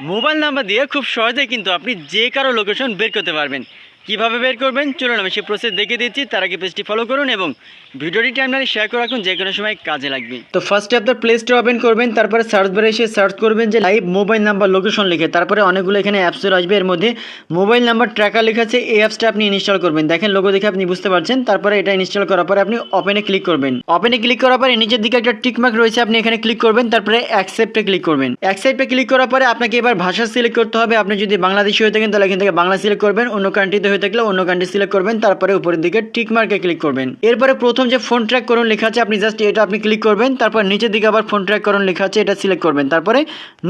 Mobile number দিয়ে খুব সহজেই কিন্তু আপনি যে কারও লোকেশন বের করতে পারবেন। কীভাবে বের করবেন? চলুন, আমি সেই প্রসেস দেখে দিচ্ছি। তার আগে পেজটি ফলো করুন এবং ভিডিওটি টাইমলাইনে শেয়ার করে রাখুন, যে কোনো সময় কাজে লাগবে। তো ফার্স্টে আপনার প্লে স্টোর ওপেন করবেন, তারপরে সার্চ বারে এসে সার্চ করবেন যে লাইভ মোবাইল নাম্বার লোকেশন লিখে। তারপরে অনেকগুলো এখানে অ্যাপস আসবে। এর মধ্যে মোবাইল নাম্বার ট্র্যাকার লেখা আছে, এই অ্যাপসটা আপনি ইনস্টল করবেন। দেখেন লোগো দেখে আপনি বুঝতে পারছেন। তারপরে এটা ইনস্টল করার পরে আপনি ওপেনে ক্লিক করবেন। ওপেনে ক্লিক করার পরে নিচের দিকে একটা টিকমার্ক রয়েছে, আপনি এখানে ক্লিক করবেন, তারপরে অ্যাকসেপ্টে ক্লিক করবেন। অ্যাকসেপ্টে ক্লিক করার পরে আপনাকে এবার ভাষা সিলেক্ট করতে হবে। আপনি যদি বাংলাদেশি হয়ে থাকেন, তাহলে এখান থেকে বাংলা সিলেক্ট করবেন। অন্য কান্ট্রিতে হয়ে থাকলে অন্য কান্ট্রি সিলেক্ট করবেন, তারপরে উপরের দিকে টিক মার্কে ক্লিক করবেন। এরপরে প্রথম যে ফোন ট্র্যাক করুন লেখা আছে, আপনি জাস্ট এটা আপনি ক্লিক করবেন, তারপর নিচের দিকে আবার ফোন ট্র্যাক করুন লেখা আছে, এটা সিলেক্ট করবেন, তারপরে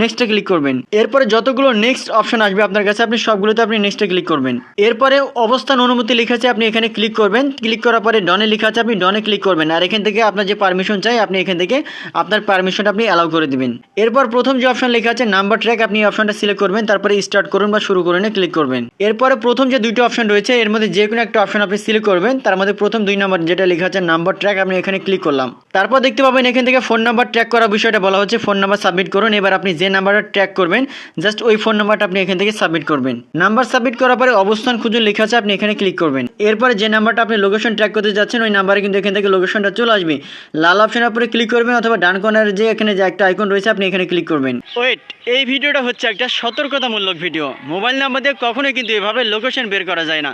নেক্সটে ক্লিক করবেন। এরপরে যতগুলো নেক্সট অপশন আসবে আপনার কাছে, আপনি সবগুলোতে আপনি নেক্সটে ক্লিক করবেন। এরপরে অবস্থান অনুমতি লেখা আছে, আপনি এখানে ক্লিক করবেন। ক্লিক করার পরে ডনে লেখা আছে, আপনি ডনে ক্লিক করবেন। আর এখান থেকে আপনার যে পারমিশন চাই, আপনি এখান থেকে আপনার পারমিশনটা আপনি অ্যালাউ করে দিবেন। এরপর প্রথম যে অপশন লেখা আছে নাম্বার ট্র্যাক আপনি অপশনটা সিলেক্ট করবেন, তারপরে স্টার্ট করুন বা শুরু করুন ক্লিক করবেন। এরপরে প্রথম যে দুইটা অপশন রয়েছে। এর মধ্যে যে কোনো একটা অপশন আপনি সিলেক্ট করবেন। তার মধ্যে প্রথম দুই নম্বর যেটা লেখা আছে নাম্বার ট্র্যাক আপনি এখানে ক্লিক করলাম। তারপর দেখতে পাবেন এখান থেকে ফোন নাম্বার ট্র্যাক করার বিষয়টা বলা হচ্ছে। ফোন নাম্বার সাবমিট করুন। এবার আপনি যে নাম্বারটা ট্র্যাক করবেন জাস্ট ওই ফোন নাম্বারটা আপনি এখান থেকে সাবমিট করবেন। নাম্বার সাবমিট করার পরে অবস্থান খুঁজুন লেখা আছে, আপনি এখানে ক্লিক করবেন। এরপরে যে নাম্বারটা আপনি লোকেশন ট্র্যাক করতে যাচ্ছেন, ওই নাম্বারে কিন্তু এখান থেকে লোকেশনটা চলে আসবে। লাল অপশনের উপরে ক্লিক করবেন অথবা ডান কর্নারে যে এখানে যে একটা আইকন রয়েছে, আপনি এখানে ক্লিক করবেন। ওয়েট এই ভিডিওটা হচ্ছে একটা সতর্কতামূলক ভিডিও মোবাইল নাম্বার দিয়ে কখনোই কিন্তু এভাবে লোকেশন বের করা যায় না।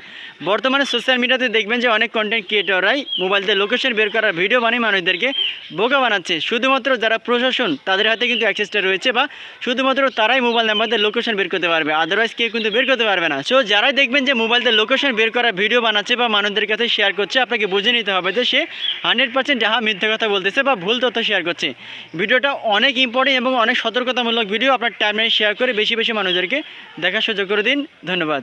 বর্তমানে সোশ্যাল মিডিয়াতে দেখবেন যে অনেক কন্টেন্ট ক্রিয়েটররাই মোবাইলতে লোকেশন বের করার ভিডিও বানিয়ে মানুষদেরকে বোকা বানাচ্ছে। শুধুমাত্র যারা প্রশাসন, তাদের হাতে কিন্তু অ্যাক্সেসটা রয়েছে বা শুধুমাত্র তারাই মোবাইল নাম্বার দিয়ে লোকেশন বের করতে পারবে। আদারওয়াইজ কেউ কিন্তু বের করতে পারবে না। সো যারাই দেখবেন যে মোবাইলতে লোকেশন বের করার ভিডিও বানাচ্ছে বা মানুষদের কাছে শেয়ার করছে, আপনাকে বুঝে নিতে হবে যে সে হান্ড্রেড পার্সেন্ট যাহা মিথ্যা কথা বলতেছে বা ভুল তথ্য শেয়ার করছে। ভিডিওটা অনেক ইম্পর্টেন্ট এবং অনেক সতর্কতামূলক ভিডিও আপনার টাইমলাইন শেয়ার করে বেশি বেশি মানুষদেরকে দেখার সুযোগ করে দিন। ধন্যবাদ।